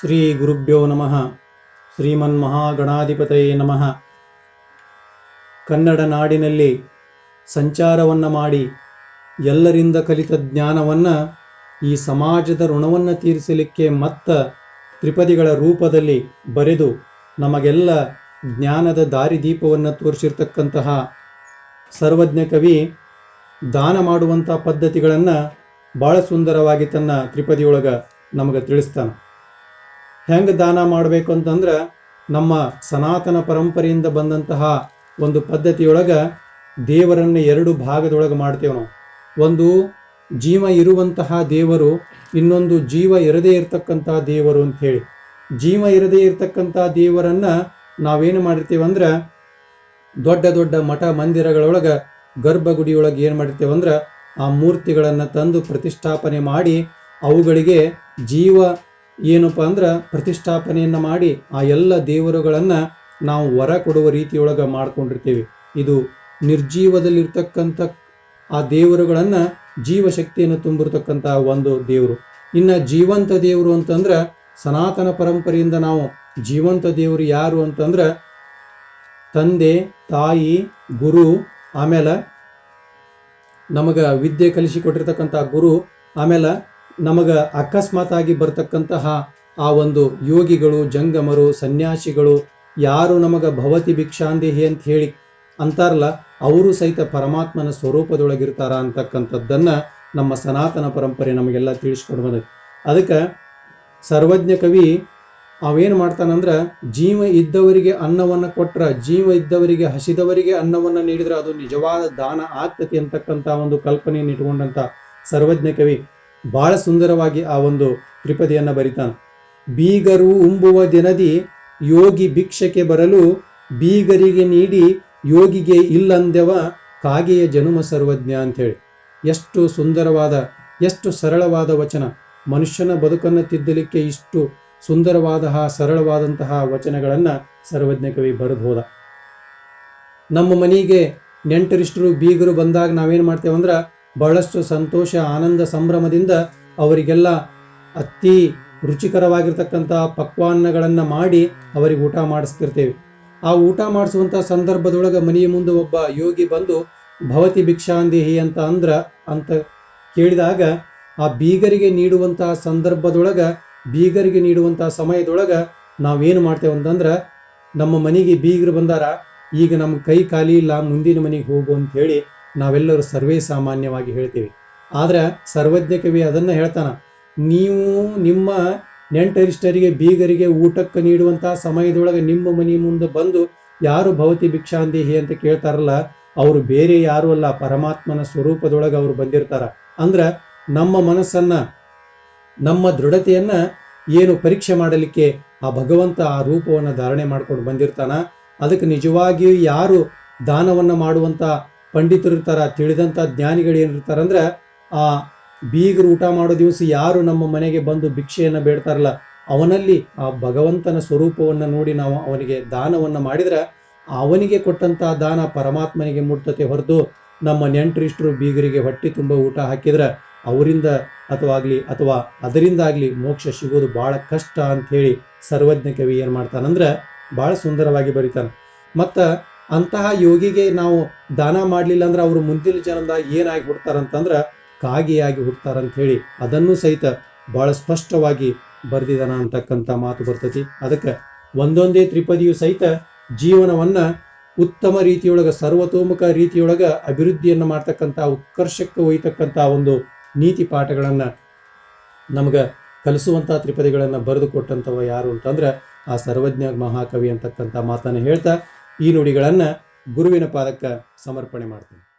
ಶ್ರೀ ಗುರುಭ್ಯೋ ನಮಃ ಶ್ರೀಮನ್ ಮಹಾಗಣಾಧಿಪತಯೇ ನಮಃ ಕನ್ನಡ ನಾಡಿನಲ್ಲಿ ಸಂಚಾರವನ್ನು ಮಾಡಿ ಎಲ್ಲರಿಂದ ಕಲಿತ ಜ್ಞಾನವನ್ನು ಈ ಸಮಾಜದ ಋಣವನ್ನು ತೀರಿಸಲಿಕ್ಕೆ ಮತ್ತ ತ್ರಿಪದಿಗಳ ರೂಪದಲ್ಲಿ ಬರೆದು ನಮಗೆಲ್ಲ ಜ್ಞಾನದ ದಾರಿದೀಪವನ್ನು ತೋರಿಸಿರ್ತಕ್ಕಂತಹ ಸರ್ವಜ್ಞ ಕವಿ ದಾನ ಮಾಡುವಂಥ ಪದ್ಧತಿಗಳನ್ನು ಭಾಳ ಸುಂದರವಾಗಿ ತನ್ನ ತ್ರಿಪದಿಯೊಳಗೆ ನಮಗೆ ತಿಳಿಸ್ತಾನೆ. ಹೆಂಗೆ ದಾನ ಮಾಡಬೇಕು ಅಂತಂದ್ರೆ ನಮ್ಮ ಸನಾತನ ಪರಂಪರೆಯಿಂದ ಬಂದಂತಹ ಒಂದು ಪದ್ಧತಿಯೊಳಗೆ ದೇವರನ್ನು ಎರಡು ಭಾಗದೊಳಗೆ ಮಾಡ್ತೇವೆ ನಾವು. ಒಂದು ಜೀವ ಇರುವಂತಹ ದೇವರು, ಇನ್ನೊಂದು ಜೀವ ಇರದೇ ಇರತಕ್ಕಂತಹ ದೇವರು ಅಂತ ಹೇಳಿ. ಜೀವ ಇರದೇ ಇರತಕ್ಕಂಥ ದೇವರನ್ನ ನಾವೇನು ಮಾಡಿರ್ತೇವೆ ಅಂದ್ರೆ ದೊಡ್ಡ ದೊಡ್ಡ ಮಠ ಮಂದಿರಗಳೊಳಗೆ ಗರ್ಭಗುಡಿಯೊಳಗೆ ಏನು ಮಾಡಿರ್ತೇವೆ ಅಂದ್ರೆ ಆ ಮೂರ್ತಿಗಳನ್ನು ತಂದು ಪ್ರತಿಷ್ಠಾಪನೆ ಮಾಡಿ ಅವುಗಳಿಗೆ ಜೀವ ಏನಪ್ಪ ಅಂದ್ರೆ ಪ್ರತಿಷ್ಠಾಪನೆಯನ್ನು ಮಾಡಿ ಆ ಎಲ್ಲ ದೇವರುಗಳನ್ನು ನಾವು ವರ ಕೊಡುವ ರೀತಿಯೊಳಗೆ ಮಾಡ್ಕೊಂಡಿರ್ತೀವಿ. ಇದು ನಿರ್ಜೀವದಲ್ಲಿರ್ತಕ್ಕಂಥ ಆ ದೇವರುಗಳನ್ನು ಜೀವಶಕ್ತಿಯನ್ನು ತುಂಬಿರ್ತಕ್ಕಂಥ ಒಂದು ದೇವರು. ಇನ್ನು ಜೀವಂತ ದೇವರು ಅಂತಂದ್ರೆ ಸನಾತನ ಪರಂಪರೆಯಿಂದ ನಾವು ಜೀವಂತ ದೇವರು ಯಾರು ಅಂತಂದ್ರೆ ತಂದೆ, ತಾಯಿ, ಗುರು, ಆಮೇಲೆ ನಮಗೆ ವಿದ್ಯೆ ಕಲಿಸಿಕೊಟ್ಟಿರ್ತಕ್ಕಂಥ ಗುರು, ಆಮೇಲೆ ನಮಗ ಅಕಸ್ಮಾತ್ ಆಗಿ ಬರ್ತಕ್ಕಂತಹ ಆ ಒಂದು ಯೋಗಿಗಳು, ಜಂಗಮರು, ಸನ್ಯಾಸಿಗಳು ಯಾರು ನಮಗ ಭವತಿ ಭಿಕ್ಷಾಂದೇಹಿ ಅಂತ ಹೇಳಿ ಅಂತಾರಲ್ಲ, ಅವರು ಸಹಿತ ಪರಮಾತ್ಮನ ಸ್ವರೂಪದೊಳಗಿರ್ತಾರ ಅಂತಕ್ಕಂಥದ್ದನ್ನ ನಮ್ಮ ಸನಾತನ ಪರಂಪರೆ ನಮಗೆಲ್ಲ ತಿಳಿಸ್ಕೊಂಡು ಬಂದೈತಿ. ಅದಕ್ಕೆ ಸರ್ವಜ್ಞ ಕವಿ ಅವೇನು ಮಾಡ್ತಾನಂದ್ರೆ, ಜೀವ ಇದ್ದವರಿಗೆ ಅನ್ನವನ್ನು ಕೊಟ್ರ, ಜೀವ ಇದ್ದವರಿಗೆ ಹಸಿದವರಿಗೆ ಅನ್ನವನ್ನು ನೀಡಿದ್ರೆ ಅದು ನಿಜವಾದ ದಾನ ಆಗ್ತತಿ ಅಂತಕ್ಕಂಥ ಒಂದು ಕಲ್ಪನೆಯನ್ನು ಇಟ್ಕೊಂಡಂತ ಸರ್ವಜ್ಞ ಕವಿ. ಬಹಳ ಸುಂದರವಾಗಿ ಆ ಒಂದು ತ್ರಿಪದಿಯನ್ನು ಬರಿತಾನೆ. ಬೀಗರು ಉಂಬುವ ದಿನದಿ ಯೋಗಿ ಭಿಕ್ಷಕ್ಕೆ ಬರಲು ಬೀಗರಿಗೆ ನೀಡಿ ಯೋಗಿಗೆ ಇಲ್ಲಂದೆವ ಕಾಗೆಯ ಜನುಮ ಸರ್ವಜ್ಞ ಅಂಥೇಳಿ. ಎಷ್ಟು ಸುಂದರವಾದ, ಎಷ್ಟು ಸರಳವಾದ ವಚನ. ಮನುಷ್ಯನ ಬದುಕನ್ನು ತಿದ್ದಲಿಕ್ಕೆ ಇಷ್ಟು ಸುಂದರವಾದ ಸರಳವಾದಂತಹ ವಚನಗಳನ್ನು ಸರ್ವಜ್ಞ ಕವಿ ಬರೆದು ನಮ್ಮ ಮನೆಗೆ ನೆಂಟರಿಷ್ಟರು ಬೀಗರು ಬಂದಾಗ ನಾವೇನು ಮಾಡ್ತೇವೆ ಅಂದ್ರೆ ಬಹಳಷ್ಟು ಸಂತೋಷ, ಆನಂದ, ಸಂಭ್ರಮದಿಂದ ಅವರಿಗೆಲ್ಲ ಅತಿ ರುಚಿಕರವಾಗಿರ್ತಕ್ಕಂಥ ಪಕ್ವಾನ್ನಗಳನ್ನು ಮಾಡಿ ಅವರಿಗೆ ಊಟ ಮಾಡಿಸ್ತಿರ್ತೇವೆ. ಆ ಊಟ ಮಾಡಿಸುವಂಥ ಸಂದರ್ಭದೊಳಗೆ ಮನೆಯ ಮುಂದೆ ಒಬ್ಬ ಯೋಗಿ ಬಂದು, ಭವತಿ ಭಿಕ್ಷಾಂದೇಹಿ ಅಂತ ಅಂದ್ರ ಅಂತ ಕೇಳಿದಾಗ, ಆ ಬೀಗರಿಗೆ ನೀಡುವಂತಹ ಸಂದರ್ಭದೊಳಗೆ, ಬೀಗರಿಗೆ ನೀಡುವಂತಹ ಸಮಯದೊಳಗ ನಾವೇನು ಮಾಡ್ತೇವೆ ಅಂತಂದ್ರೆ, ನಮ್ಮ ಮನೆಗೆ ಬೀಗರು ಬಂದಾರ, ಈಗ ನಮ್ಮ ಕೈ ಖಾಲಿ ಇಲ್ಲ, ಮುಂದಿನ ಮನೆಗೆ ಹೋಗು ಅಂತ ಹೇಳಿ ನಾವೆಲ್ಲರೂ ಸರ್ವೇ ಸಾಮಾನ್ಯವಾಗಿ ಹೇಳ್ತೀವಿ. ಆದರೆ ಸರ್ವಜ್ಞ ಕವಿ ಅದನ್ನು ಹೇಳ್ತಾನ, ನೀವು ನಿಮ್ಮ ನೆಂಟರಿಷ್ಟರಿಗೆ, ಬೀಗರಿಗೆ ಊಟಕ್ಕೆ ನೀಡುವಂತಹ ಸಮಯದೊಳಗೆ ನಿಮ್ಮ ಮನೆ ಮುಂದೆ ಬಂದು ಯಾರು ಭವತಿ ಭಿಕ್ಷಾಂದೇಹಿ ಅಂತ ಕೇಳ್ತಾರಲ್ಲ, ಅವರು ಬೇರೆ ಯಾರು ಅಲ್ಲ, ಪರಮಾತ್ಮನ ಸ್ವರೂಪದೊಳಗೆ ಅವರು ಬಂದಿರ್ತಾರ. ಅಂದ್ರ ನಮ್ಮ ಮನಸ್ಸನ್ನ, ನಮ್ಮ ದೃಢತೆಯನ್ನ ಏನು ಪರೀಕ್ಷೆ ಮಾಡಲಿಕ್ಕೆ ಆ ಭಗವಂತ ಆ ರೂಪವನ್ನು ಧಾರಣೆ ಮಾಡ್ಕೊಂಡು ಬಂದಿರ್ತಾನ, ಅದಕ್ಕೆ ನಿಜವಾಗಿಯೂ ಯಾರು ದಾನವನ್ನು ಮಾಡುವಂತ ಪಂಡಿತರು ಇರ್ತಾರ, ತಿಳಿದಂತ ಜ್ಞಾನಿಗಳು ಏನಿರ್ತಾರಂದ್ರ ಆ ಬೀಗರು ಊಟ ಮಾಡೋ ದಿವಸ ಯಾರು ನಮ್ಮ ಮನೆಗೆ ಬಂದು ಭಿಕ್ಷೆಯನ್ನ ಬೇಡ್ತಾರಲ್ಲ, ಅವನಲ್ಲಿ ಆ ಭಗವಂತನ ಸ್ವರೂಪವನ್ನ ನೋಡಿ ನಾವು ಅವನಿಗೆ ದಾನವನ್ನ ಮಾಡಿದ್ರೆ, ಅವನಿಗೆ ಕೊಟ್ಟಂತಹ ದಾನ ಪರಮಾತ್ಮನಿಗೆ ಮುಟ್ತತೆ ಹೊರತು ನಮ್ಮ ನೆಂಟರಿಷ್ಟರು ಬೀಗರಿಗೆ ಹೊಟ್ಟೆ ತುಂಬ ಊಟ ಹಾಕಿದ್ರೆ, ಅವರಿಂದ ಅಥವಾ ಆಗಲಿ, ಅಥವಾ ಅದರಿಂದ ಆಗ್ಲಿ ಮೋಕ್ಷ ಸಿಗೋದು ಬಹಳ ಕಷ್ಟ ಅಂತ ಹೇಳಿ ಸರ್ವಜ್ಞ ಕವಿ ಏನು ಮಾಡ್ತಾನಂದ್ರೆ ಬಹಳ ಸುಂದರವಾಗಿ ಬರೀತಾನೆ. ಮತ್ತ ಅಂತಹ ಯೋಗಿಗೆ ನಾವು ದಾನ ಮಾಡಲಿಲ್ಲ ಅಂದ್ರೆ ಅವರು ಮುಂದಿನ ಜನ್ಮದಾಗ ಏನಾಗಿ ಹುಡ್ತಾರಂತಂದ್ರೆ ಕಾಗಿಯಾಗಿ ಹುಡ್ತಾರಂತ ಹೇಳಿ ಅದನ್ನು ಸಹಿತ ಬಹಳ ಸ್ಪಷ್ಟವಾಗಿ ಬರೆದಿದ್ದಾನ ಅಂತಕ್ಕಂಥ ಮಾತು ಬರ್ತತಿ. ಅದಕ್ಕೆ ಒಂದೊಂದೇ ತ್ರಿಪದಿಯು ಸಹಿತ ಜೀವನವನ್ನ ಉತ್ತಮ ರೀತಿಯೊಳಗ, ಸರ್ವತೋಮುಖ ರೀತಿಯೊಳಗ ಅಭಿವೃದ್ಧಿಯನ್ನು ಮಾಡ್ತಕ್ಕಂಥ, ಉತ್ಕರ್ಷಕ್ಕೆ ಒಯ್ತಕ್ಕಂಥ ಒಂದು ನೀತಿ ಪಾಠಗಳನ್ನ ನಮಗ ಕಲಿಸುವಂತಹ ತ್ರಿಪದಿಗಳನ್ನ ಬರೆದು ಕೊಟ್ಟಂತವ ಯಾರು ಅಂತಂದ್ರೆ ಆ ಸರ್ವಜ್ಞ ಮಹಾಕವಿ ಅಂತಕ್ಕಂಥ ಮಾತನ್ನ ಹೇಳ್ತಾ ಈ ನುಡಿಗಳನ್ನು ಗುರುವಿನ ಪಾದಕ್ಕೆ ಸಮರ್ಪಣೆ ಮಾಡ್ತೀನಿ.